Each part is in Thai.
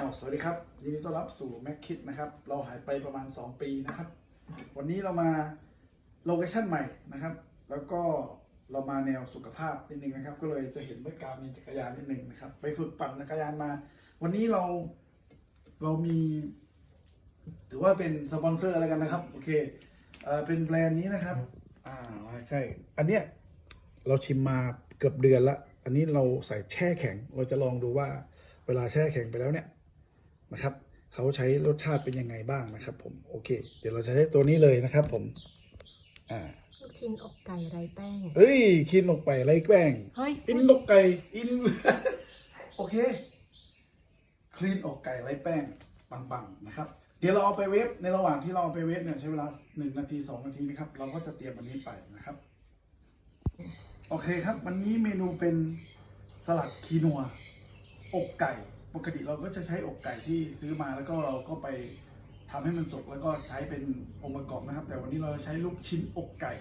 สวัสดีครับยินดีต้อนรับสู่แม็กคิดนะครับ เราหายไปประมาณ 2 ปีนะครับ วันนี้เรามาโลเคชั่นใหม่นะครับ แล้วก็เรามาแนวสุขภาพนิดนึงนะครับ ก็เลยจะเห็นเมื่อการมีจักรยานนิดนึงนะครับ ไปฝึกปั่นจักรยานมา วันนี้เราเรามี ถือว่าเป็นสปอนเซอร์อะไรกันนะครับ โอเคเอ่อเป็นแบรนด์นี้นะครับ อ่าใช่อันเนี้ยเราชิมมาเกือบเดือนละ อันนี้เราใส่แช่แข็ง เราจะลองดูว่าเวลาแช่แข็งไปแล้วเนี่ย นะครับเขาใช้รสชาติเป็นยังไงบ้างนะครับ ผมโอเค เดี๋ยวเราจะใช้ตัวนี้เลยนะครับ ผม อ่าลูกชิ้นอกไก่ไร้แป้งเฮ้ยคินออกไปไรแกล้งเฮ้ยอินอกไก่อิน โอเคคลีนอกไก่ไร้แป้งปังๆนะครับ เดี๋ยวเราเอาไปเวฟในระหว่างที่เราเอาไปเวฟเนี่ยใช้เวลาหนึ่งนาทีสองนาทีนะครับ เราก็จะเตรียมอันนี้ไปนะครับ โอเคครับ วันนี้เมนูเป็นสลัดคีนัว อกไก่ ปกติเราก็จะใช้อกไก่ที่ซื้อมาแล้วก็เราก็ไปทำให้มันสุกแล้วก็ใช้เป็นองค์ประกอบนะครับ แต่วันนี้เราใช้ลูกชิ้นอกไก่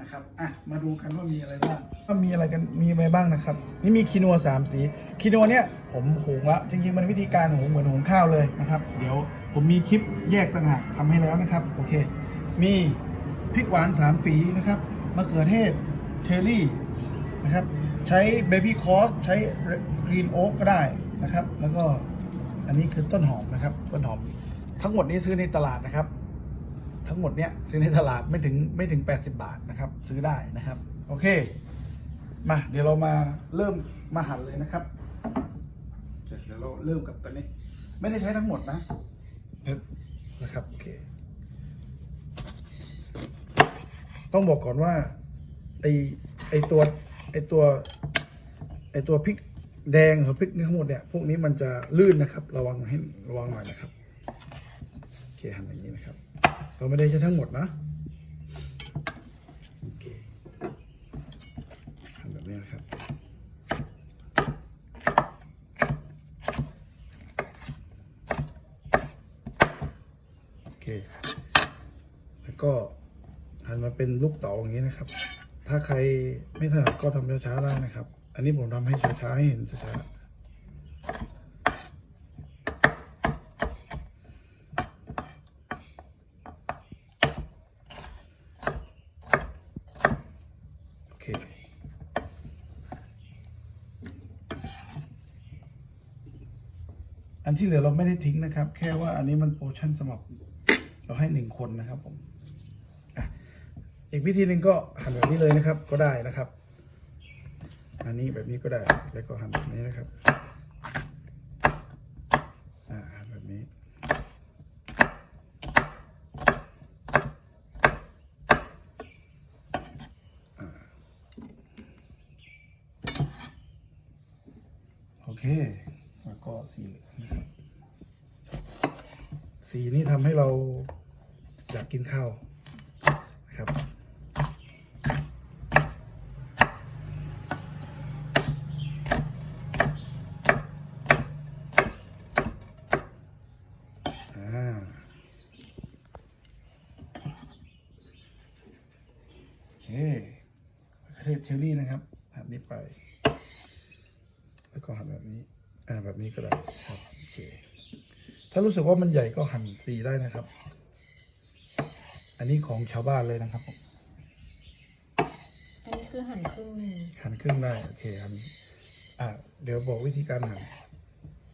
นะครับอะมาดูกันว่ามีอะไรบ้างว่ามีอะไรกันมีอะไรบ้างนะครับ นี่มีคีนัวสามสีคีนัวเนี่ยผมหุงละจริงๆ มันวิธีการหุงเหมือนหุงข้าวเลยนะครับ เดี๋ยวผมมีคลิปแยกต่างหากทำให้แล้วนะครับโอเค มีพริกหวานสามสีนะครับมะเขือเทศเชอร์รี่นะครับ ใช้เบบี้คอสใช้กรีนโอ๊กก็ได้ นะครับ แล้วก็อันนี้คือต้นหอมนะครับ ต้นหอม ทั้งหมดนี้ซื้อในตลาดนะครับ ทั้งหมดเนี้ยซื้อในตลาดไม่ถึงไม่ถึง 80 บาทนะครับ ซื้อได้นะครับ โอเค มาเดี๋ยวเรามาเริ่มมาหั่นเลยนะครับเดี๋ยวเราเริ่มกับตัวนี้ ไม่ได้ใช้ทั้งหมดนะนะครับโอเคต้องบอกก่อนว่าไอไอตัวไอตัวไอตัวพริก แดงหรือพริกนี่ทั้งหมดเนี่ยพวกนี้มันจะลื่นนะครับ ระวังให้ระวังหน่อยนะครับโอเคหั่นอย่างนี้นะครับ เราไม่ได้ใช้ทั้งหมดนะโอเคหั่นแบบนี้นะครับโอเค แล้วก็หั่นมาเป็นลูกเต๋าอย่างนี้นะครับ ถ้าใครไม่ถนัดก็ทำช้าๆได้นะครับ อันนี้ผมทำให้ช้าๆให้เห็นช้าๆโอเคอันที่เหลือเราไม่ได้ทิ้งนะครับ แค่ว่าอันนี้มันโปรชั่นสำหรับเราให้หนึ่งคนนะครับผมอ,อีกวิธีหนึ่งก็หั่นแบบนี้เลยนะครับก็ได้นะครับ อันนี้แบบนี้ก็ได้ แล้วก็หั่นแบบนี้นะครับ อ่าหั่นแบบนี้ โอเค แล้วก็สีเหลืองนะครับสีนี้ทำให้เราอยากกินข้าวนะครับ อ่า โอเคมะ เขือเทศเชอรี่นะครับหั่นนี้ไป แล้วก็หั่นแบบนี้ อ่าแบบนี้ก็ได้ครับโอเคถ้ารู้สึกว่ามันใหญ่ก็หั่นสีได้นะครับ อันนี้ของชาวบ้านเลยนะครับผมอันนี้คือหั่นครึ่งหนึ่งหั่นครึ่งได้โอเคหั่นอะเดี๋ยวบอกวิธีการหั่น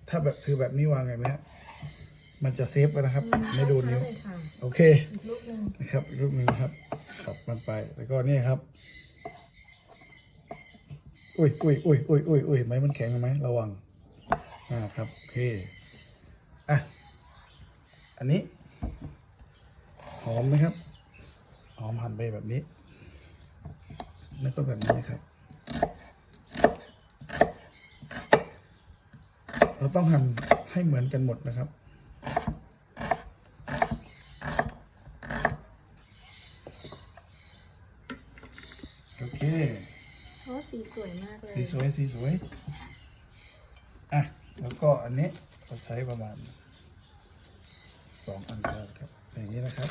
ถ้าแบบถือแบบนี้วางไงไหมฮะมันจะเซฟกันนะครับ ไม่โดนนิ้ว ช้าๆเลยค่ะโอเค อีกลูกหนึ่ง นะครับอีกรูปหนึ่งนะครับตัดมันไปแล้วก็นี่ครับ อุ้ยอุ้ยอุ้ยอุ้ยอุ้ยอุ้ยไหมมันแข็งไหมระวัง อ่าครับโอเคอะอันนี้ หอมนะครับ หอมหั่นไปแบบนี้ แล้วก็แบบนี้ครับ เราต้องหั่นให้เหมือนกันหมดนะครับ โอเค โอ้สีสวยมากเลยสีสวยสีสวยอะแล้วก็อันนี้เราใช้ประมาณสองอันก็ได้ครับอย่างนี้นะครับ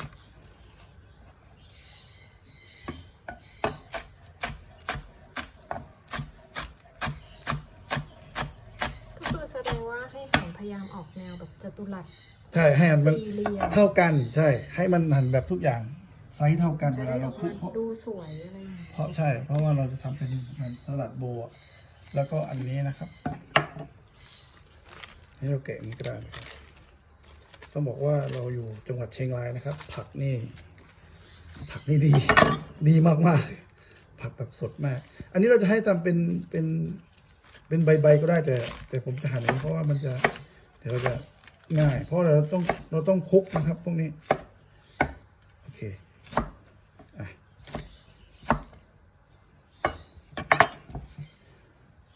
ก็คือแสดงว่าให้หั่นพยายามออกแนวแบบจัตุรัสใช่ให้มันสี่เหลี่ยมเท่ากันใช่ ให้มันหั่นแบบทุกอย่าง ไซส์เท่ากันจะเวได้ลาอเราอกคลุกมาดูสวยอะไรอย่างเงี้ยเพราะใช่ เพราะว่าเราจะทำเป็นเหมือนสลัดโบว์อะแล้วก็อันนี้นะครับให้เราแกะอย่างนี้ก็ได้นะครับต้องบอกว่าเราอยู่จังหวัดเชียงรายนะครับ ผักนี่ ผักนี่ดี ดีมากๆ ผักแบบสดมาก อันนี้เราจะให้ทำเป็นเป็นเป็นใบๆก็ได้แต่ แต่ผมจะหั่นอย่างนี้เพราะว่ามันจะเดี๋ยวเราจะง่าย เพราะเราต้องเราต้องคลุกนะครับ พวกนี้ โอเคอะ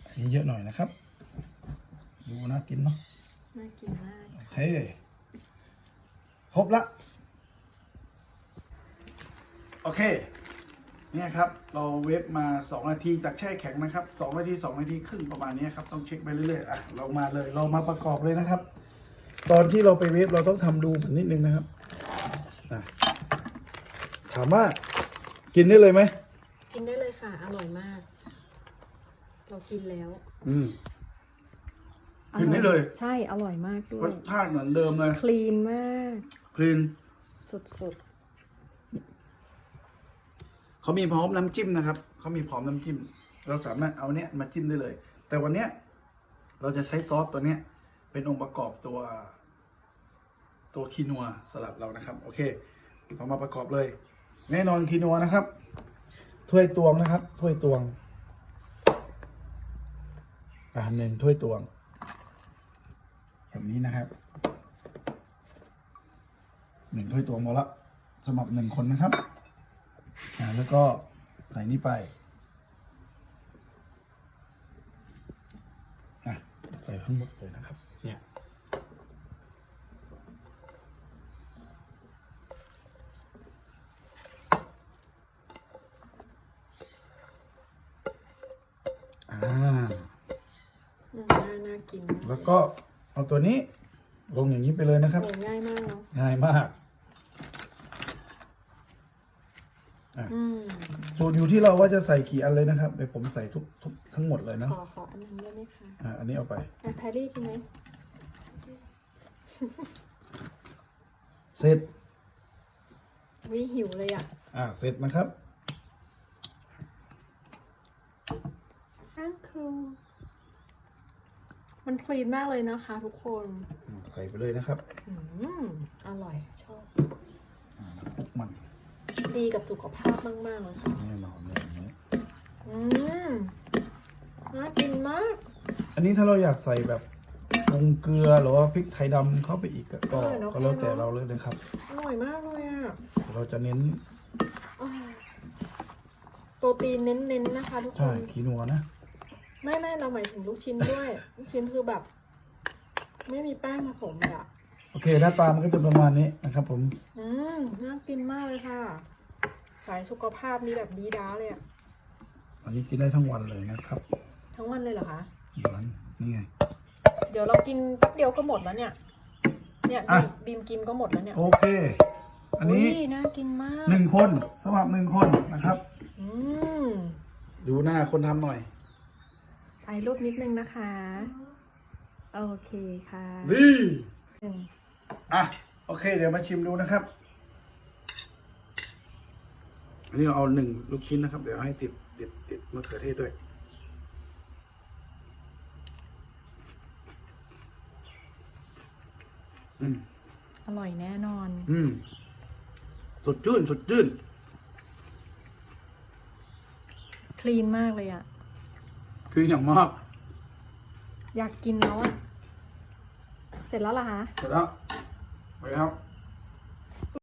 อันนี้ เยอะหน่อยนะครับ ดูน่ากินเนาะน่ากินมาก โอเค ครบละ โอเค เนี่ยครับ เราเวฟมา 2 นาทีจากแช่แข็งนะครับ 2 นาที 2 นาทีครึ่งประมาณนี้ครับ ต้องเช็คไปเรื่อยๆ อะ เรามาเลย เรามาประกอบเลยนะครับ ตอนที่เราไปเวฟเราต้องทำดูมันนิดนึงนะครับอะถามว่า กินได้เลยไหม กินได้เลยค่ะ อร่อยมาก เรากินแล้ว อืมกินได้เลยใช่อร่อยมากด้วรย สชาติเหมือนเดิมเลยคลีนมาก คลีนสุดเขามีพร้อมน้ำจิ้มนะครับเขามีพร้อมน้ำจิ้ม เราสามารถเอาเนี้ยมาจิ้มได้เลย แต่วันเนี้ย เราจะใช้ซอสตัวเนี้ย เป็นองค์ประกอบตัว ตัวคีนัวสลัดเรานะครับ โอเคเรามาประกอบเลย แน่นอนคีนัวนะครับ ถ้วยตวงนะครับ ถ้วยตวง ตามหนึ่งถ้วยตวง แบบนี้นะครับหนึ่งถ้วยตวงหมดละสำหรับหนึ่งคนนะครับแล้วก็ใส่นี่ไปใส่ทั้งหมดเลยนะครับ เนี่ย อ่า ๆอืมน่าน่ากินมาก แล้วก็เอาตัวนี้ลงอย่างนี้ไปเลยนะครับ โอ้ง่ายมากเนาะง่ายมากอืมสูตรอยู่ที่เราว่าจะใส่กี่อันเลยนะครับเดี๋ยวผมใส่ทุกทุกทั้งหมดเลยเนาะขอขออันนั้นได้ไหมคะอ่าอันนี้เอาไป อะแพรรี่กินไหมเสร็จ วิหิวเลยอะ อ่าเสร็จนะครับ อ้าวคือ มันคลีนมากเลยนะคะทุกคนใส่ไปเลยนะครับ อืมอร่อยชอบอ่าคลุกมันดีกับสุขภาพมากๆเลยค่ะแน่นอนเลยอย่างนี้อืมน่ากินมาก อันนี้ถ้าเราอยากใส่แบบปรุงเกลือหรือว่าพริกไทยดำเข้าไปอีกก็ก็ก็แล้วแต่เราเลยนะครับอร่อยมากเลยอะเราจะเน้นอ่าโปรตีนเน้นๆนะคะ ทุกคใช่นคีนัวนะ ไม่ไม่เราหมายถึงลูกชิ้นด้วย ลูกชิ้นคือแบบ ไม่มีแป้งผสมเลยอะโอเคหน้าตามันก็จะประมาณนี้นะครับ ผม อืมน่ากินมากเลยค่ะ สายสุขภาพนี่แบบดีด้าเลยอะอันนี้กินได้ทั้งวันเลยนะครับทั้งวันเลยเหรอคะหวานนี่ไง เดี๋ยวเรากินแป๊บเดียวก็หมดแล้วเนี่ย เนี่ยอะ บีมกินก็หมดแล้วเนี่ยโอเค อันนี้ยน่ากินมากหนึ่งคนสำหรับหนึ่งคนนะครับ อืม ดูหน้าคนทำหน่อย ถ่ายรูปนิดนึงนะคะ โอเคค่ะดีหนึ่งอะ โอเค เดี๋ยวมาชิมดูนะครับ อันนี้เราเอาหนึ่งลูกชิ้นนะครับ เดี๋ยวให้ติดติดติดมะเขือเทศด้วย อืม อร่อยแน่นอน อืม สดชื่น สดชื่น คลีนมากเลยอะ คืออย่างมากอยากกินแล้วอะเสร็จแล้วเหรอคะ เสร็จแล้วไปครับ